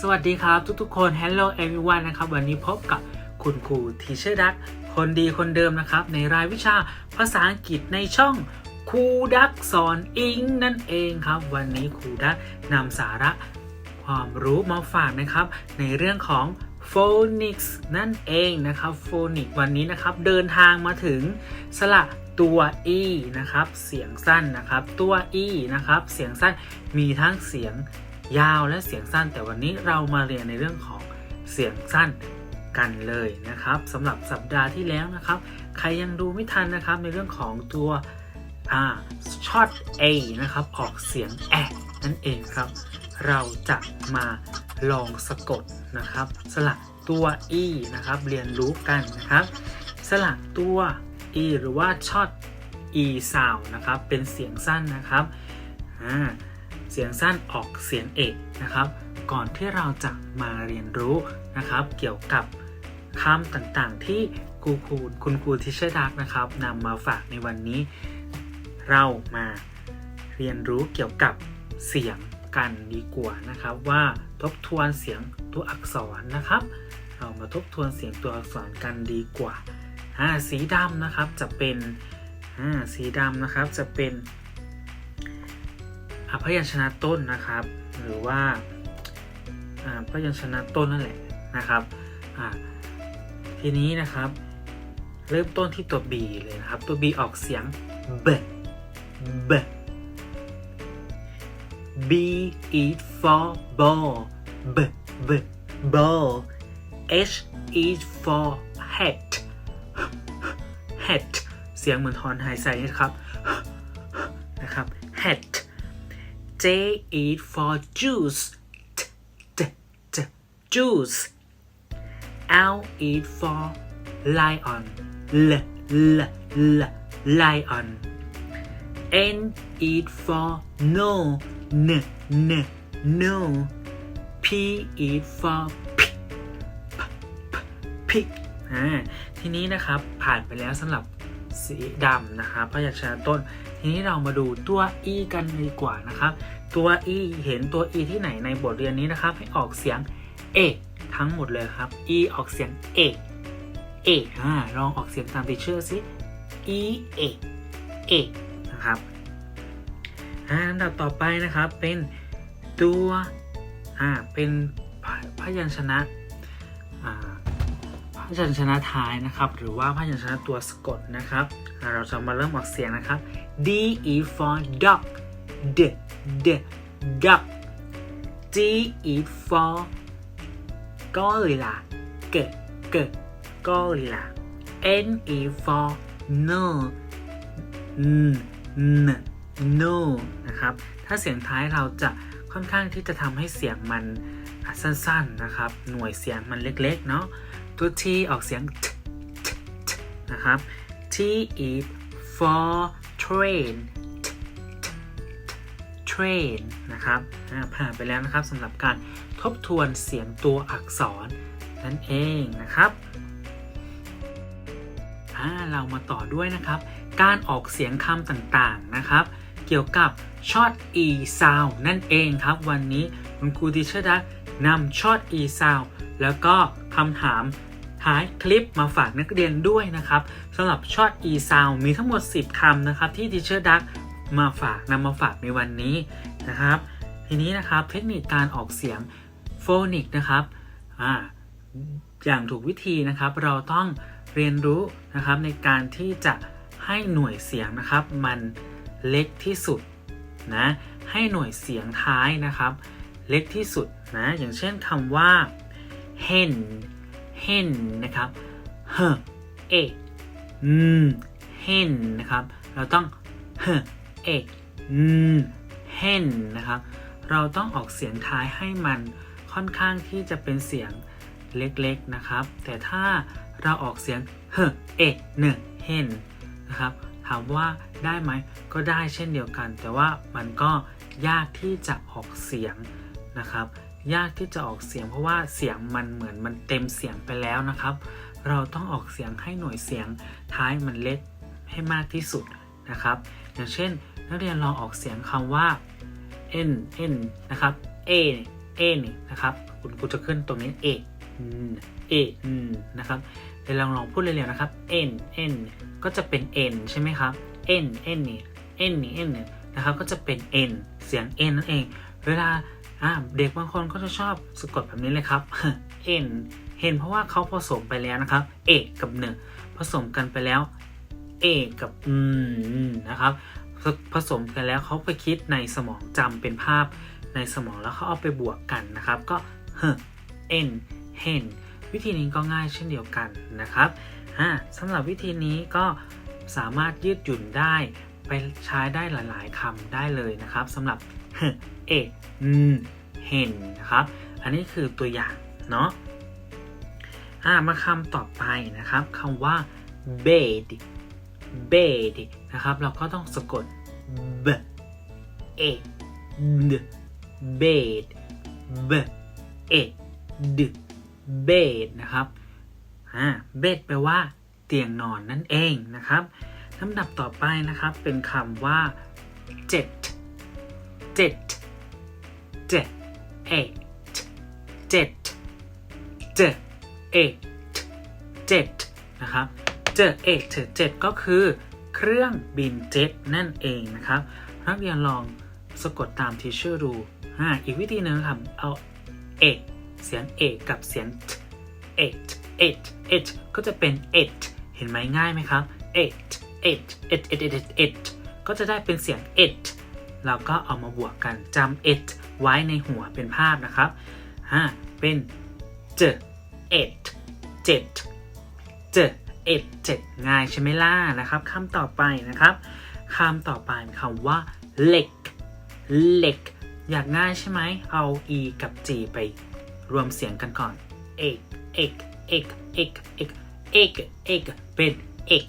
สวัสดีครับทุกๆคน Hello everyone นะครับ วันนี้พบกับคุณครูทีเชอร์ดักคนดีคนเดิมนะครับ ในรายวิชาภาษาอังกฤษในช่องครูดักสอนอิงนั่นเองครับ วันนี้ครูดักนำสาระความรู้มาฝากนะครับ ในเรื่องของ phonics นั่นเองนะครับ phonics วันนี้นะครับ เดินทางมาถึงสระตัว e นะครับ เสียงสั้นนะครับ ตัว e นะครับ เสียงสั้นมีทั้งเสียง ยาวและเสียงสั้น แต่วันนี้เรามาเรียนในเรื่องของเสียงสั้นกันเลยนะครับสำหรับสัปดาห์ที่แล้วนะครับ ใครยังดูไม่ทันนะครับในเรื่องของตัวอ่าช็อต A นะครับออกเสียงแอนั่นเองครับ เราจะมาลองสะกดนะครับสลักตัว e นะครับ เรียนรู้กันนะครับสลักตัว e หรือว่าช็อต e sound นะครับ เป็นเสียงสั้นนะครับอ่า เสียงสั้นออกเสียงเอกนะครับ ก่อนที่เราจะมาเรียนรู้นะครับ เกี่ยวกับคำต่างๆ ที่ครูครูคุณครูทิเชอร์ดักนะครับนำมาฝากในวันนี้ เรามาเรียนรู้เกี่ยวกับเสียงกันดีกว่านะครับ ว่าทบทวนเสียงตัวอักษรนะครับ เรามาทบทวนเสียงตัวอักษรกันดีกว่าอ่าสีดำนะครับจะเป็นอ่าสีดำนะครับจะเป็น พยัญชนะต้นนะครับ หรือว่าอ่าพยัญชนะต้นนั่นแหละนะครับทีนี้นะครับ เริ่มต้นที่ตัว B เลยนะครับ ตัว B ออกเสียง b b B is for ball b b ball H is for hat hat เสียงเหมือนทอนหายใจนะครับนะครับ hat J is for juice t, t, t, juice L is for lion l, l, l, lion N is for no n, n, no P is for p, p, p, pig อ่าทีนี้นะครับผ่านไปแล้วสำหรับ สีดำนะครับพยัญชนะต้น ทีนี้เรามาดูตัว e กันดีกว่านะครับ ตัว e เห็นตัว e ที่ไหนในบทเรียนนี้นะครับ ให้ออกเสียงเอกทั้งหมดเลยครับ e ออกเสียงเอกเอกอ่าลองออกเสียงตามติเชอร์สิ e เอกเอกนะครับอันดับต่อไปนะครับเป็นตัวอ่าเป็นพยัญชนะอ่า ยัญชนะท้ายนะครับ หรือว่าพยัญชนะตัวสะกดนะครับ เราจะมาเริ่มออกเสียงนะครับ D E for dog D D duck G E for gorilla G G gorilla N E for no N N no นะครับ ถ้าเสียงท้ายเราจะค่อนข้างที่จะทำให้เสียงมันสั้นๆนะครับ หน่วยเสียงมันเล็กๆเนาะ ตัว T ออกเสียง t นะครับ T is for train train นะครับผ่านไปแล้วนะครับสำหรับการทบทวนเสียงตัวอักษรนั่นเองนะครับอ่าเรามาต่อด้วยนะครับ การออกเสียงคำต่างๆนะครับ เกี่ยวกับช็อต e sound นั่นเองครับ วันนี้คุณครูดิชดักนำช็อต e sound แล้วก็คำถาม ท้ายคลิปมาฝากนักเรียนด้วยนะครับสำหรับช็อต e sound มีทั้งหมด 10คำนะครับที่ Teacher Duck มาฝากนำมาฝากในวันนี้นะครับ ทีนี้นะครับเทคนิคการออกเสียงโฟนิกนะครับอ่าอย่างถูกวิธีนะครับเราต้องเรียนรู้นะครับในการที่จะให้หน่วยเสียงนะครับ มันเล็กที่สุดนะให้หน่วยเสียงท้ายนะครับ เล็กที่สุดนะอย่างเช่นคำว่า hen hen นนะครับ h e อืม hen นนะครับ เราต้อง h e อืม hen นนะครับ เราต้องออกเสียงท้ายให้มันค่อนข้างที่จะเป็นเสียงเล็กๆนะครับ แต่ถ้าเราออกเสียง h e เน hen นะครับถามว่าได้ไหมก็ได้เช่นเดียวกัน แต่ว่ามันก็ยากที่จะออกเสียงนะครับ ยากที่จะออกเสียงเพราะว่าเสียงมันเหมือนมันเต็มเสียงไปแล้วนะครับ เราต้องออกเสียงให้หน่วยเสียงท้ายมันเล็กให้มากที่สุดนะครับ อย่างเช่น นักเรียนลองออกเสียงคำว่า n n นะครับ a เอนี่นะครับคุณครูจะขึ้นตรงนี้เออืมเออืมนะครับเดี๋ยวลองลองพูดเร็วๆนะครับ n n ก็จะเป็น n ใช่ไหมครับ n n นี่ n นี่ n นะครับก็จะเป็น n เสียง n นั่นเอง เวลา อ่าเด็กบางคนก็จะชอบสะกดแบบนี้เลยครับ n เห็นเพราะว่าเขาผสมไปแล้วนะครับ เอกกับเนผสมกันไปแล้ว เอกกับอืมนะครับ ผสมกันแล้วเขาไปคิดในสมองจำเป็นภาพในสมองแล้วเขาเอาไปบวกกันนะครับ ก็เฮเอ็นเฮนวิธีนี้ก็ง่ายเช่นเดียวกันนะครับสำหรับวิธีนี้ก็สามารถยืดหยุ่นได้ไปใช้ได้หลาย ๆคำได้เลยนะครับสำหรับ เฮเออืมเฮนนะครับ อันนี้คือตัวอย่างเนาะอ่ามาคำต่อไปนะครับคำว่า bed bed นะครับ เราก็ต้องสะกด b e d bed b e d bed นะครับอ่า bed แปลว่า เตียงนอนนั่นเองนะครับลำดับต่อไปนะครับเป็นคำว่าเจ็ด jet jet jet eight jet jet eight jet นะครับ jet eight jet ก็คือเครื่องบินเจ็ตนั่นเองนะครับนักเรียนลองสะกดตามทีเชอร์ดูอ่าอีกวิธีหนึ่งครับเอาเอเสียงเอกับเสียงเอกเอกเอกก็จะเป็นเอกเห็นไหมง่ายไหมครับเอกเอกเอกเอกเอกเอกก็จะได้เป็นเสียงเอก เราก็เอามาบวกกันจำเอกไว้ในหัวเป็นภาพนะครับอ่าเป็นเจเอกเจ็ดเจเอกเจ็ดง่ายใช่ไหมล่ะนะครับคำต่อไปนะครับคำต่อไปคำว่าเหล็กเหล็กอยากง่ายใช่ไหมเอา e กับ g ไปรวมเสียงกันก่อนเอกเอกเอกเอกเอกเอกเอกเป็นเอก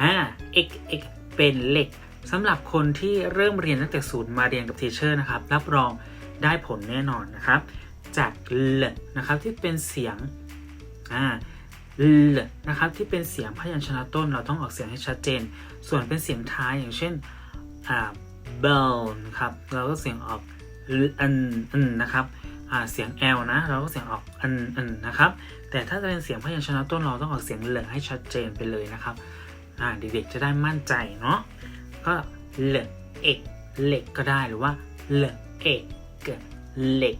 อ่าเอกเอกเป็นเหล็ก สำหรับคนที่เริ่มเรียนตั้งแต่ศูนย์มาเรียนกับทีเชอร์นะครับ รับรองได้ผลแน่นอนนะครับ จากเลนะครับที่เป็นเสียงอ่าเลนะครับที่เป็นเสียงพยัญชนะต้นเราต้องออกเสียงให้ชัดเจน ส่วนเป็นเสียงท้ายอย่างเช่นอ่า bell นะครับเราก็เสียงออกอันอันนะครับอ่าเสียง L นะ เราก็เสียงออกอันอันนะครับ แต่ถ้าจะเป็นเสียงพยัญชนะต้นเราต้องออกเสียงเหลให้ชัดเจนไปเลยนะครับเด็กๆจะได้มั่นใจเนาะ ก็เหลเอกเหล็กก็ได้หรือว่าเหลเอกเหล็ก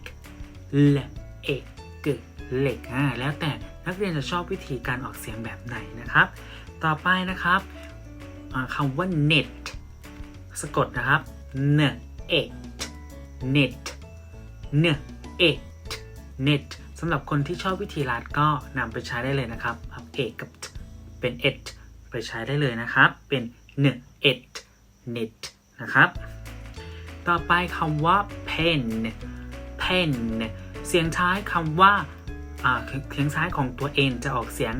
เหลเอกเหล็กอ่าแล้วแต่นักเรียนจะชอบวิธีการออกเสียงแบบไหนนะครับ ต่อไปนะครับอ่าคำว่า net สะกดนะครับ n e t net n e t net สำหรับคนที่ชอบวิธีลัดก็นำไปใช้ได้เลยนะครับเอาเอกกับเป็น et ไปใช้ได้เลยนะครับ เป็น n et net นะครับ ต่อไปคำว่า pen pen เสียงท้ายคำว่าเสียงท้ายของตัว n จะออกเสียง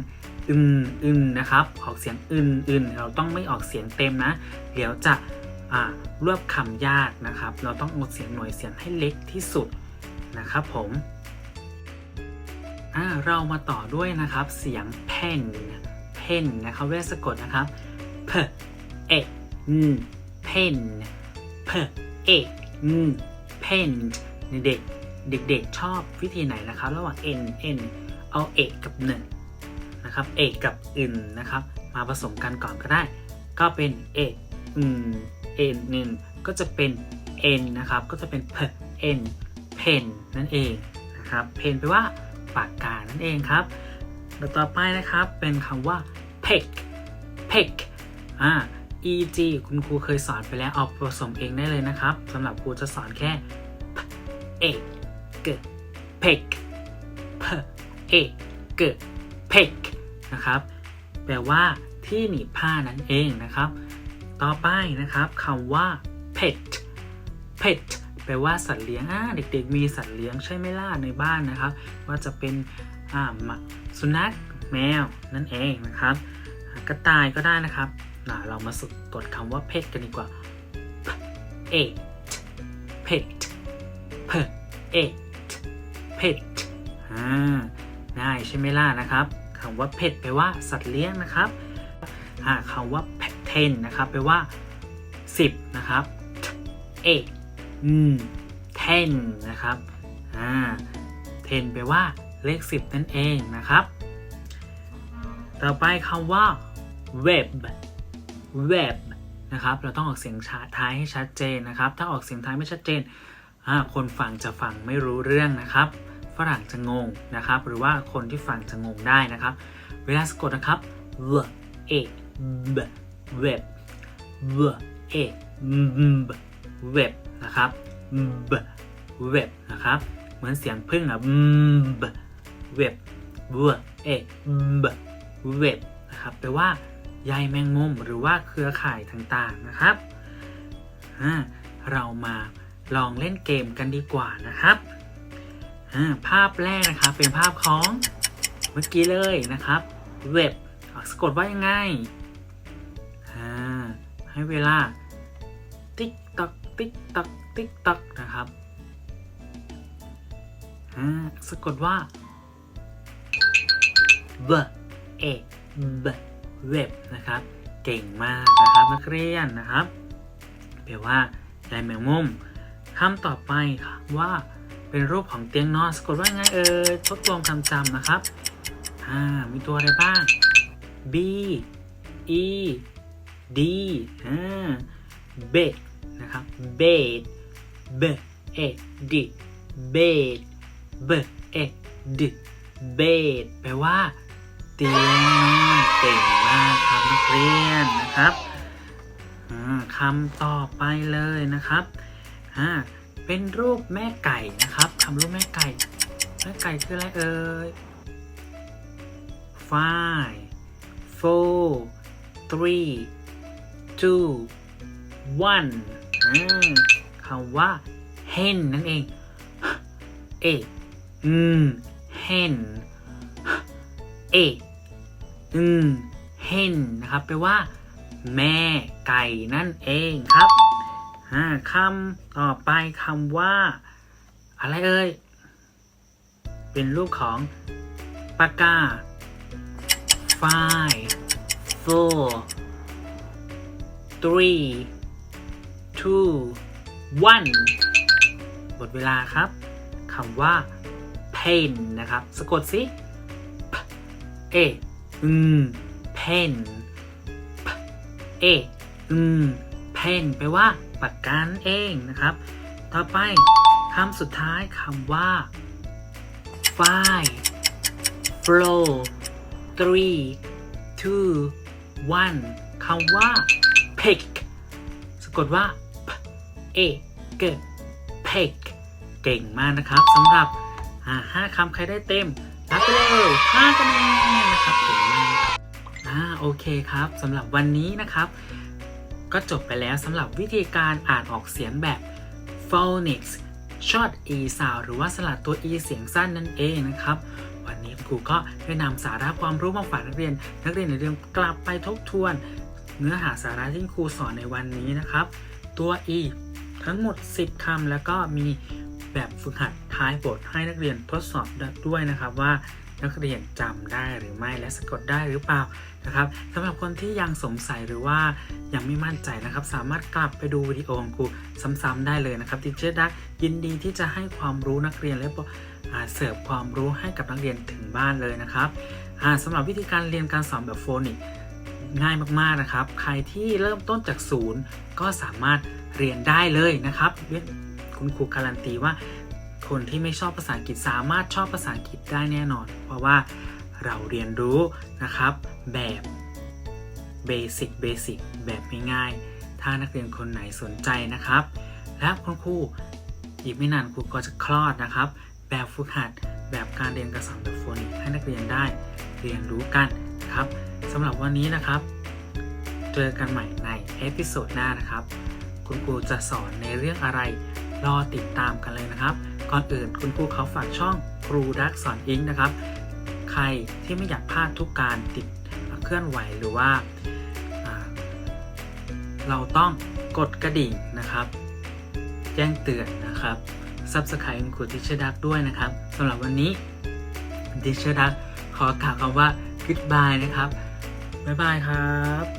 อึนอึนนะครับ ออกเสียงอึนอึนเราต้องไม่ออกเสียงเต็มนะ เดี๋ยวจะรวบคำยากนะครับ เราต้องอดเสียงหน่วยเสียงให้เล็กที่สุดนะครับผมอ่าเรามาต่อด้วยนะครับเสียง pen pen นะครับเวสกดนะครับ p e n pen p e n pen เด็กเด็กๆชอบวิธีไหนนะครับ ระหว่าง n n เอาเอกกับหนึ่งนะครับเอกกับอึนนะครับ มาผสมกันก่อนก็ได้ ก็เป็นเอกอืม n หนึ่งก็จะเป็น n นะครับ ก็จะเป็น p n pen นั่นเองนะครับ pen แปลว่าปากกานั่นเองครับแล้วต่อไปนะครับเป็นคำว่า peck peck อ่า eg คุณครูเคยสอนไปแล้วเอาผสมเองได้เลยนะครับสำหรับครูจะสอนแค่ p e g peck p e g peck นะครับแปลว่าที่หนีบผ้านั่นเองนะครับ ต่อไปนะครับคำว่า pet pet แปลว่าสัตว์เลี้ยงอ่าเด็กๆ มีสัตว์เลี้ยงใช่ไหมล่ะในบ้านนะครับ ว่าจะเป็นอ่าสุนัขแมวนั่นเองนะครับ กระต่ายก็ได้นะครับ อ่าเรามาสะกดคำว่า pet กันดีกว่า p e t pet p e t pet อ่าง่ายใช่ไหมล่ะนะครับคำว่า pet แปลว่าสัตว์เลี้ยงนะครับอ่าคำว่า ten นะครับแปลว่า 10 นะครับเออืม ten นะครับอ่อ่า10แปลว่าเลข 10 นั่นเองนะครับ ต่อไปคำว่า web web นะครับ เราต้องออกเสียงท้ายให้ชัดเจนนะครับ ถ้าออกเสียงท้ายไม่ชัดเจน คนฟังจะฟังไม่รู้เรื่องนะครับ ฝรั่งจะงงนะครับ หรือว่าคนที่ฟังจะงงได้นะครับ เวลาสะกดนะครับ w e b web w e b web นะครับ b web นะครับ เหมือนเสียงพึ่งอะ b web w e b web นะครับแปลว่า ใยแมงมุมหรือว่าเครือข่ายต่างๆนะครับ เรามาลองเล่นเกมกันดีกว่านะครับ ภาพแรกนะครับเป็นภาพของเมื่อกี้เลยนะครับเว็บสะกดว่ายังไงให้เวลา ติ๊กตักติ๊กตักติ๊กตักนะครับสะกดว่า b e b เว็บนะครับ เก่งมากนะครับนักเรียนนะครับแปลว่าใยแมงมุมคำต่อไปค่ะว่าเป็นรูปของเตียงนอนสะกดว่าไงเอ่ยทดลองคำจำนะครับอ่ามีตัวอะไรบ้าง b e d อ่า B นะครับ bed b e d bed b e d bed แปลว่าเตียงนอน เก่งมากครับนักเรียนนะครับคำต่อไปเลยนะครับเป็นรูปแม่ไก่นะครับทำรูปแม่ไก่ แม่ไก่คืออะไรเอ่ย five four three two one คำว่า hen นั่นเอง เออืม hen เอ อืม hen นะครับแปลว่า แม่ไก่นั่นเองครับอ่าคำต่อไปคำว่า อะไรเอ่ย เป็นรูปของปากกา five four three two one หมดเวลาครับคำว่า pen นะครับ สะกดสิ p a อืม pen p a อืม pen แปลว่าปากกานั่นเองนะครับ ต่อไปคำสุดท้ายคำว่า five flow three two one คำว่า pick สะกดว่า p a g pick เก่งมากนะครับสำหรับห้าคำใครได้เต็ม ไปเลยห้าคะแนนนะครับเก่งมากอ่าโอเคครับสำหรับวันนี้นะครับ ก็จบไปแล้วสำหรับวิธีการอ่านออกเสียงแบบ phonics short e sound หรือว่าสลัดตัว e เสียงสั้นนั่นเองนะครับ วันนี้ครูก็ได้นำสาระความรู้มาฝากนักเรียน นักเรียนอย่าลืมกลับไปทบทวน เนื้อหาสาระที่ครูสอนในวันนี้นะครับ ตัว e ทั้งหมด 10คำแล้วก็มี แบบฝึกหัดท้ายบทให้นักเรียนทดสอบด้วยนะครับว่านักเรียนจำได้หรือไม่และสะกดได้หรือเปล่านะครับสำหรับคนที่ยังสงสัยหรือว่ายังไม่มั่นใจนะครับ สามารถกลับไปดูวิดีโอของครูซ้ำๆได้เลยนะครับทีเจอร์ดักยินดีที่จะให้ความรู้นักเรียนและเสิร์ฟความรู้ให้กับนักเรียนถึงบ้านเลยนะครับอ่าสำหรับวิธีการเรียนการสอนแบบโฟนิกง่ายมากๆนะครับ ใครที่เริ่มต้นจากศูนย์ก็สามารถเรียนได้เลยนะครับ คุณครูการันตีว่า คนที่ไม่ชอบภาษาอังกฤษสามารถชอบภาษาอังกฤษได้แน่นอน เพราะว่าเราเรียนรู้นะครับ แบบเบสิกเบสิกแบบง่ายๆถ้านักเรียนคนไหนสนใจนะครับ และคุณครูอีกไม่นานครูก็จะคลอดนะครับ แบบฝึกหัดแบบการเรียนการสอนแบบโฟนิกให้นักเรียนได้เรียนรู้กันครับสำหรับวันนี้นะครับ เจอกันใหม่ในเอพิโซดหน้านะครับ คุณครูจะสอนในเรื่องอะไร รอติดตามกันเลยนะครับ ก่อนอื่นคุณครูเขาฝากช่องครูดักสอนอิงนะครับ ใครที่ไม่อยากพลาดทุกการติดเคลื่อนไหวหรือว่าาเราต้องกดกระดิ่งนะครับ แจ้งเตือนนะครับ Subscribe คุณครูทิชดักด้วยนะครับสำหรับวันนี้ทิชดักขอกล่าวคำว่า goodbye นะครับ บ๊ายบายครับ